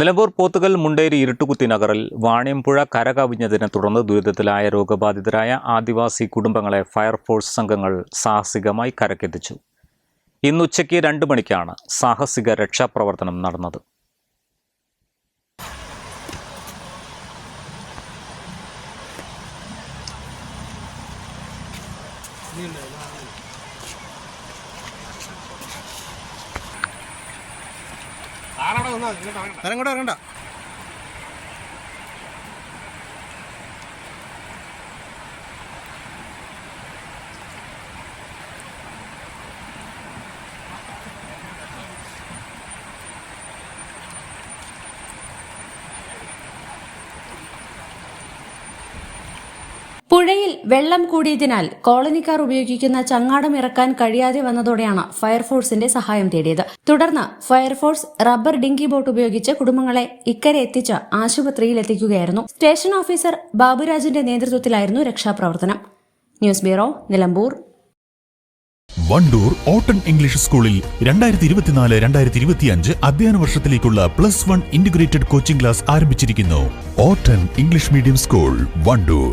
Nilambur Pothukal Munderi Iruttukuthi നഗറിൽ വാണിയമ്പുഴ കരകവിഞ്ഞതിനെ തുടർന്ന് ദുരിതത്തിലായ രോഗബാധിതരായ ആദിവാസി കുടുംബങ്ങളെ ഫയർഫോഴ്സ് സംഘങ്ങൾ സാഹസികമായി കരക്കെത്തിച്ചു. ഇന്ന് ഉച്ചയ്ക്ക് രണ്ട് മണിക്കാണ് സാഹസിക രക്ഷാപ്രവർത്തനം നടന്നത്. ഇറങ്ങണ്ട. വെള്ളം കൂടിയതിനാൽ കോളനിക്കാർ ഉപയോഗിക്കുന്ന ചങ്ങാടം ഇറക്കാൻ കഴിയാതെ വന്നതോടെയാണ് ഫയർഫോഴ്സിന്റെ സഹായം തേടിയത്. തുടർന്ന് ഫയർഫോഴ്സ് റബ്ബർ ഡിങ്കി ബോട്ട് ഉപയോഗിച്ച് കുടുംബങ്ങളെ ഇക്കരെ എത്തിച്ച് ആശുപത്രിയിൽ എത്തിക്കുകയായിരുന്നു. സ്റ്റേഷൻ ഓഫീസർ ബാബുരാജിന്റെ നേതൃത്വത്തിലായിരുന്നു രക്ഷാപ്രവർത്തനം. News bureau Nilambur. വണ്ടൂർ ഓട്ടൺ ഇംഗ്ലീഷ് സ്കൂളിൽ രണ്ടായിരത്തി ഇരുപത്തിനാല് രണ്ടായിരത്തി ഇരുപത്തിയഞ്ച് അധ്യയന വർഷത്തിലേക്കുള്ള plus one integrated coaching class ആരംഭിച്ചിരിക്കുന്നു. ഓട്ടൺ ഇംഗ്ലീഷ് മീഡിയം സ്കൂൾ വണ്ടൂർ.